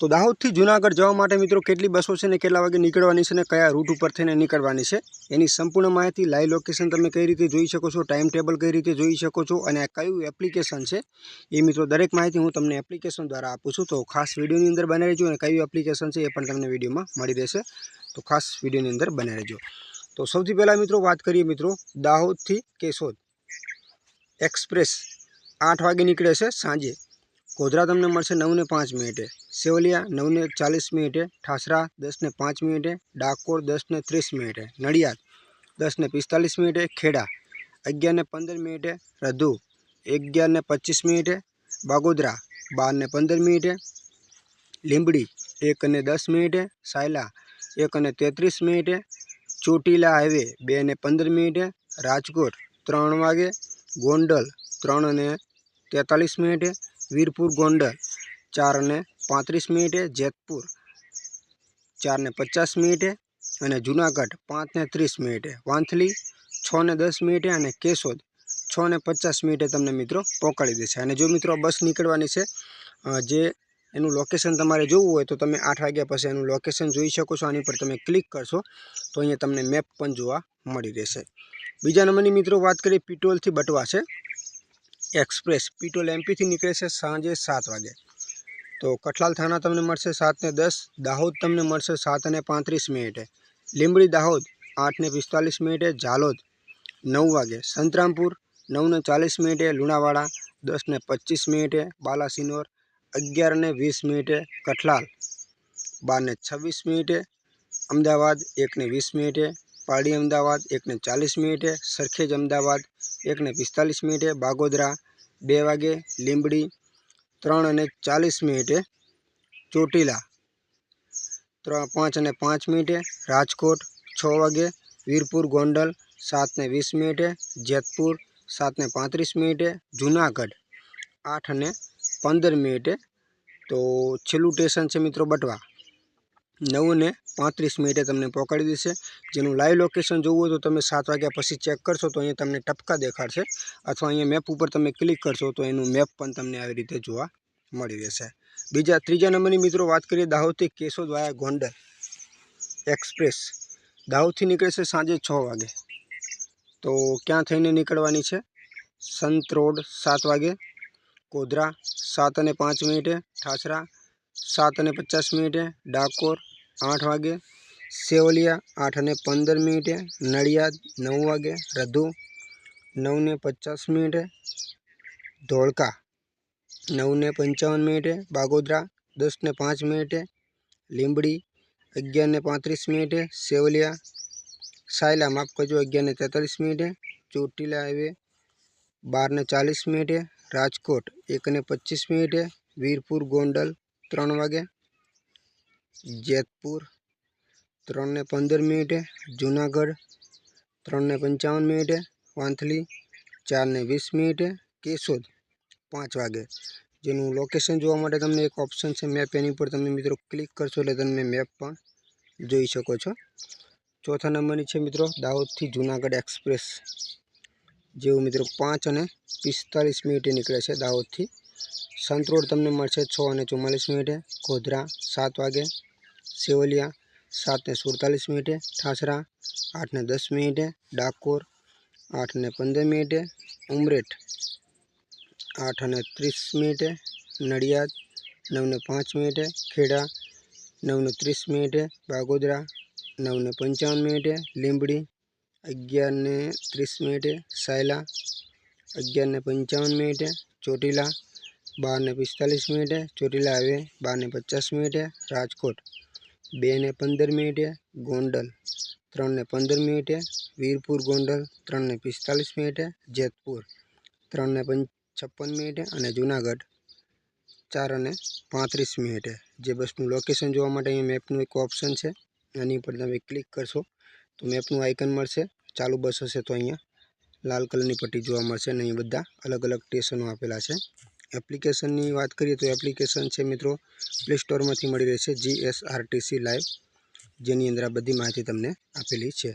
તો દાહોદથી જુનાગઢ જવા માટે મિત્રો કેટલી બસો છે ને કેટલા વાગે નીકળવાની છે ને કયા રૂટ ઉપર થઈને નીકળવાની છે, એની સંપૂર્ણ માહિતી લાઈવ લોકેશન તમે કઈ રીતે જોઈ શકો છો ટાઈમ ટેબલ કઈ રીતે જોઈ શકો છો અને આ કયું એપ્લિકેશન છે, એ મિત્રો દરેક માહિતી હું તમને એપ્લિકેશન દ્વારા આપું છું. તો ખાસ વિડીયોની અંદર બની રહેજો અને કયું એપ્લિકેશન છે એ પણ તમને વિડીયોમાં મળી રહેશે. તો ખાસ વિડીયોની અંદર બની રહેજો તો સૌથી પહેલાં મિત્રો વાત કરીએ મિત્રો દાહોદથી કેશોદ એક્સપ્રેસ આઠ વાગે નીકળે છે સાંજે. ગોધરા તમને મળશે નવને પાંચ મિનિટે. સેવલિયા નવને ચાલીસ મિનિટે, ઠાસરા દસને પાંચ મિનિટે, ડાકોર દસને ત્રીસ મિનિટે, નડિયાદ દસને પિસ્તાલીસ મિનિટે, ખેડા અગિયારને પંદર મિનિટે, રધુ અગિયારને પચીસ મિનિટે, બાગોદરા બારને પંદર મિનિટે, લીંબડી એક અને દસ મિનિટે, સાયલા એક અને તેત્રીસ મિનિટે, ચોટીલા હાઈવે બે ને પંદર મિનિટે, રાજકોટ ત્રણ વાગે, ગોંડલ ત્રણ અને તેતાલીસ મિનિટે, વીરપુર ગોંડલ ચાર અને પાંત્રીસ મિનિટે, જેતપુર ચાર ને પચાસ મિનિટે અને જુનાગઢ પાંચ ને ત્રીસ મિનિટે. વાંથલી છ ને દસ મિનિટે અને કેશોદ છ ને પચાસ મિનિટે તમને મિત્રો પહોંચાડી દેશે. અને જો મિત્રો બસ નીકળવાની છે જે એનું લોકેશન તમારે જોવું હોય તો તમે આઠ વાગ્યા પછી એનું લોકેશન જોઈ શકો છો. આની પર તમે ક્લિક કરશો તો અહીંયા તમને મેપ પણ જોવા મળી રહેશે. બીજા નંબરની મિત્રો વાત કરીએ, પિટોલથી બટવા છે. એક્સપ્રેસ પિટોલ એમપીથી નીકળે છે સાંજે સાત વાગે. તો કઠલાલ થાના તમને મળશે સાત ને દસ, દાહોદ તમને મળશે સાત અને પાંત્રીસ મિનિટે. લીંબડી દાહોદ આઠ ને પિસ્તાલીસ મિનિટે, ઝાલોદ નવ વાગે. સંતરામપુર નવ ને ચાલીસ મિનિટે, લુણાવાડા દસ ને પચીસ મિનિટે, બાલાસિનોર અગિયાર ને વીસ મિનિટે, કઠલાલ બાર ને છવ્વીસ મિનિટે, અમદાવાદ એક ને વીસ મિનિટે, પારડી અમદાવાદ એક ને ચાલીસ મિનિટે, સરખેજ અમદાવાદ એક ને પિસ્તાલીસ મિનિટે, બાગોદરા બે વાગે, લીંબડી ત્રણ અને ચાલીસ મિનિટે ચોટીલા, ત્રણ, પાંચ અને પાંચ મિનિટે રાજકોટ, છ વાગે વીરપુર ગોંડલ, સાત ને વીસ મિનિટે જેતપુર, સાત ને પાંત્રીસ મિનિટે જુનાગઢ, આઠ અને પંદર મિનિટે. તો છેલ્લું સ્ટેશન છે મિત્રો બટવા. નવ ને પાંત્રીસ મિનિટે તમને પહોંચાડી દેશે. જેનું લાઈવ લોકેશન જોવું હોય તો તમે સાત વાગ્યા પછી ચેક કરશો તો અહીંયા તમને ટપકા દેખાડશે. અથવા અહીંયા મેપ ઉપર તમે ક્લિક કરશો તો એનું મેપ પણ તમને આવી રીતે જોવા મળી રહેશે. બીજા, ત્રીજા નંબરની મિત્રો વાત કરીએ દાહોદથી કેશોદ વાયા ગોંડલ એક્સપ્રેસ. દાહોદથી નીકળે છે સાંજે છ વાગે. તો ક્યાં થઈને નીકળવાની છે? સંત રોડ સાત વાગે કોદરા સાત અને પાંચ મિનિટે ઠાસરા સાત અને પચાસ મિનિટે ડાકોર આઠ વાગે, સેવલિયા આઠ અને પંદર મિનિટે, નડિયાદ નવ વાગે, રધુ નવ ને પચાસ મિનિટે, ધોળકા નવ ને પંચાવન મિનિટે, બાગોદરા દસ ને પાંચ મિનિટે, લીંબડી અગિયાર ને પાંત્રીસ મિનિટે, સેવલિયા સાયલા માફ કરજો અગિયાર ને તેતાલીસ મિનિટે, ચોટીલા હાઈવે બાર ને ચાલીસ મિનિટે, રાજકોટ એક ને પચીસ મિનિટે, વીરપુર ગોંડલ ત્રણ વાગે. જેતપુર, ત્રણને પંદર મિનિટે. જુનાગઢ, ત્રણને પંચાવન મિનિટે. વાંથલી, ચારને વીસ મિનિટે. કેશોદ, પાંચ વાગે. જેનું લોકેશન જોવા માટે તમને એક ઓપ્શન છે મેપ એની ઉપર તમે મિત્રો ક્લિક કરશો એટલે તમે મેપ પણ જોઈ શકો છો. ચોથા નંબરની છે મિત્રો, દાહોદથી જુનાગઢ એક્સપ્રેસ જેવું મિત્રો પાંચ અને પિસ્તાલીસ મિનિટે નીકળે છે દાહોદથી. સંતરોડ તમને મળશે છ અને ચુમ્માલીસ મિનિટે. ગોધરા સાત વાગે. સેવલિયા સાત ને સુડતાલીસ મિનિટે. ઠાસરા આઠ ને દસ મિનિટે. ડાકોર આઠ ને પંદર મિનિટે. ઉમરેઠ આઠ અને ત્રીસ મિનિટે. નડિયાદ નવ ને પાંચ મિનિટે. ખેડા નવ ને ત્રીસ મિનિટે. બાગોદરા નવ ને પંચાવન મિનિટે. લીંબડી અગિયાર ને ત્રીસ મિનિટે. સાયલા અગિયાર ને પંચાવન મિનિટે. ચોટીલા બાર ને પિસ્તાલીસ મિનિટે, ચોટીલા હાઈવે બાર ને પચાસ મિનિટે, રાજકોટ બે ને પંદર મિનિટે, ગોંડલ ત્રણ ને પંદર મિનિટે, વીરપુર ગોંડલ ત્રણ ને પિસ્તાલીસ મિનિટે, જેતપુર ત્રણ ને પંચ છપ્પન મિનિટે અને જુનાગઢ ચાર અને પાંત્રીસ મિનિટે. જે બસનું લોકેશન જોવા માટે અહીંયા મેપનું એક ઓપ્શન છે. એની ઉપર તમે ક્લિક કરશો તો મેપનું આઇકન મળશે. ચાલુ બસ હશે તો અહીંયા લાલ કલરની પટ્ટી જોવા મળશે અને અહીં બધા અલગ અલગ સ્ટેશનો આપેલા છે. એપ્લિકેશનની વાત કરીએ તો એપ્લિકેશન છે મિત્રો પ્લે સ્ટોરમાંથી મળી રહેશે જીએસઆરટીસી લાઈવ જેની અંદર આ બધી માહિતી તમને આપેલી છે.